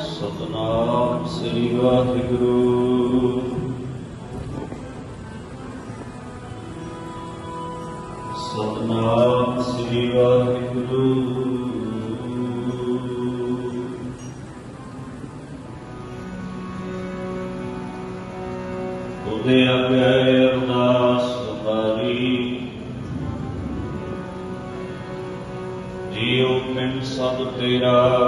ਸਤਨਾਮ ਸ੍ਰੀ ਵਾਹਿਗੁਰੂ। ਸਤਨਾਮ ਸ੍ਰੀ ਵਾਹਿਗੁਰੂ। ਉਹਦੇ ਅੱਗੇ ਅਰਦਾਸ ਤੁਮਾਰੀ। ਜੀਉ ਪਿੰਡ ਸਭ ਤੇਰਾ।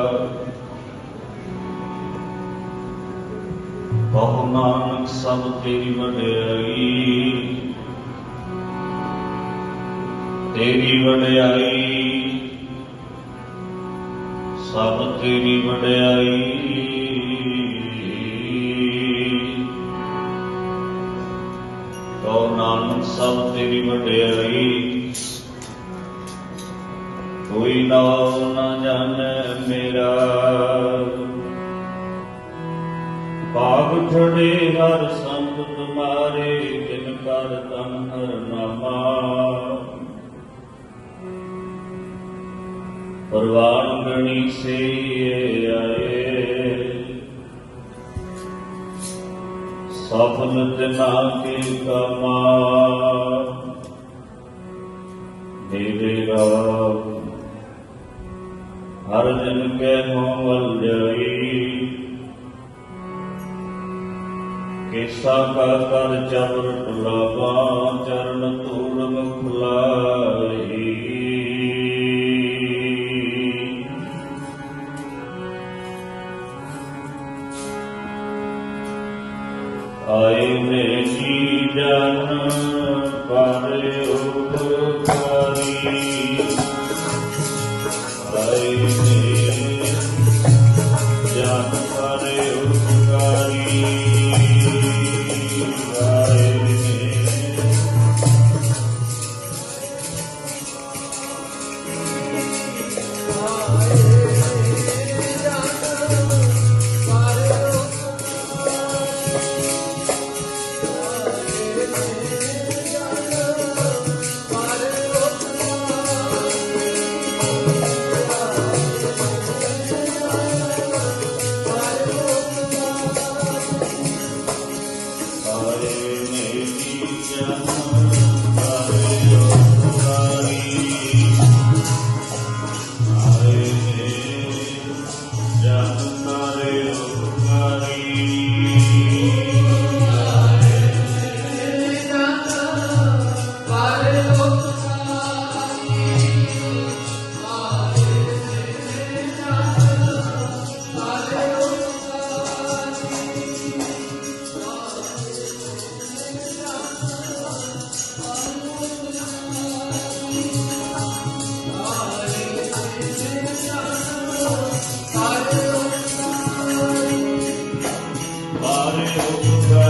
ਬਹੁ ਨਾਨਕ ਸਭ ਤੇਰੀ ਵਡਿਆਈ। ਤੇਰੀ ਵਡਿਆਈ, ਸਭ ਤੇਰੀ ਵਡਿਆਈ। ਬਹੁ ਨਾਨਕ ਸਭ ਤੇਰੀ ਵਡਿਆਈ। ਕੋਈ ਨਾਮ ਨਾ ਜਾਣੈ ਮੇਰਾ। ਭਾਗ ਛੜੇ ਹਰ ਸੰਤ ਤੁਮਾਰੇ, ਜਿਨ ਕਰ ਤਨ ਹਰ ਨਾਮਾ। ਪਰਵਾਨ ਗਣੀ ਸੇ ਆਏ। ਸਫਲ ਜਨਾ ਕੇ ਕਮਾ। ਦੇਵੇ ਰਾਮ। ਹਰ ਜਨ ਕੇ ਮੋਲ ਜਈ। ਕਿਸਾ ਕਾ ਕਰ ਚਬਰ ਟੁਲਾਵਾ ਚਰਨ ਧੂੜ ਮੁਖ ਆਏ ਨੇ ਜੀ ਜਨ ਪਰ ਜੀ れを